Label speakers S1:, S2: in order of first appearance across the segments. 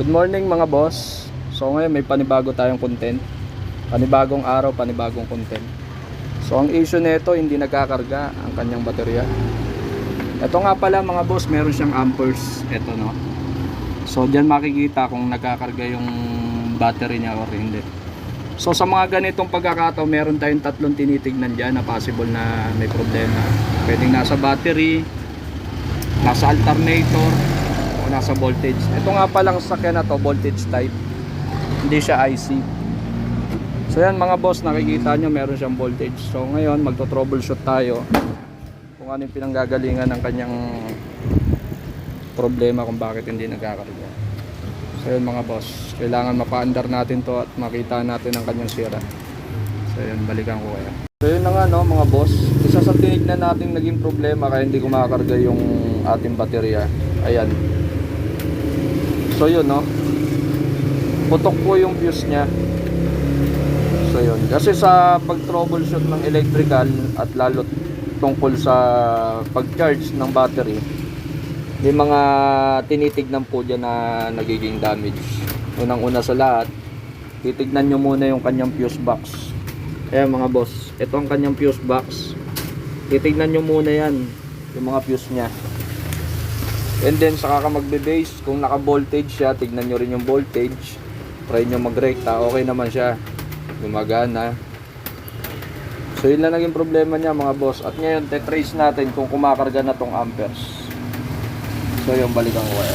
S1: Good morning mga boss. So ngayon may panibago tayong content. Panibagong araw, panibagong content. So ang issue nito hindi nagkakarga ang kanyang baterya. Ito nga pala mga boss, meron siyang amperes. Ito no. So diyan makikita kung nagkakarga yung battery niya or hindi. So sa mga ganitong pagkakataon, meron tayong tatlong tinitignan dyan na possible na may problema. Pwedeng nasa battery, nasa alternator, nasa voltage. Ito nga palang sakyan na to, voltage type. Hindi siya IC. So yan mga boss, nakikita nyo meron siyang voltage. So ngayon, magto-troubleshoot tayo kung ano yung pinanggagalingan ng kanyang problema kung bakit hindi nagkakarga. So yun mga boss, kailangan mapa-under natin to at makita natin ang kanyang sira. So yun, balikan ko kaya. So yun na nga no mga boss, isa sa tinignan natin naging problema kaya hindi kumakarga yung ating baterya. Ayan. So yun no, putok po yung fuse niya. So yun, kasi sa pag-troubleshoot ng electrical at lalo tungkol sa pag-charge ng battery, may mga tinitignan po dyan na nagiging damage. Unang-una sa lahat, titignan nyo muna yung kanyang fuse box. Ayan mga boss, ito ang kanyang fuse box. Titignan nyo muna yan, yung mga fuse niya. And then saka ka magbe-base, kung naka-voltage siya, tignan nyo rin yung voltage. Try nyo mag-recta, okay naman siya. Gumagana. So yun lang naging problema niya mga boss. At ngayon, tetrace natin kung kumakarga na tong amperes. So yung balikan ko kaya.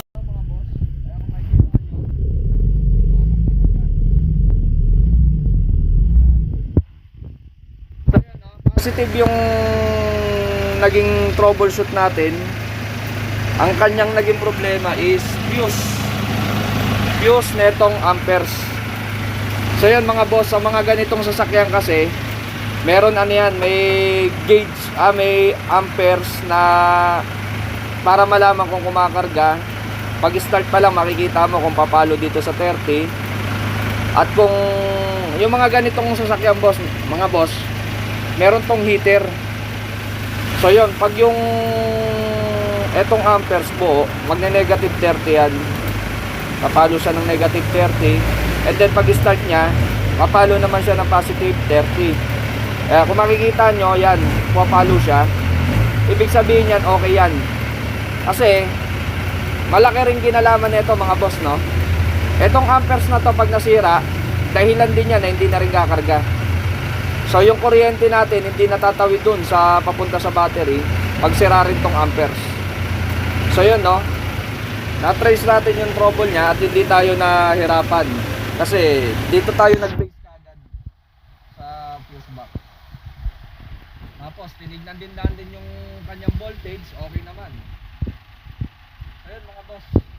S1: Positive yung naging troubleshoot natin. Ang kanyang naging problema is fuse. Fuse netong amperes. So yan mga boss, sa mga ganitong sasakyan kasi, meron ano yan, may gauge, ah, may amperes na para malaman kung kumakarga pag start pa lang makikita mo kung papalo dito sa 30 at kung yung mga ganitong sasakyan boss mga boss meron tong heater so yun pag yung etong amperes po magne negative 30 yan papalo siya ng negative 30 and then pag start nya papalo naman siya ng positive 30 kaya kung makikita nyo yan papalo siya ibig sabihin yan okay yan kasi, malaki rin kinalaman nito mga boss, no? Etong amperes na to pag nasira, dahilan din yan na hindi na rin kakarga. So, yung kuryente natin, hindi natatawid dun sa papunta sa battery, pag sira rin tong amperes. So, yun, no? Na-trace natin yung trouble niya at hindi tayo nahirapan. Kasi, dito tayo nag-base kagad sa fuse box. Tapos, tinignan din natin yung kanyang voltage, okay naman. Ayun mga boss.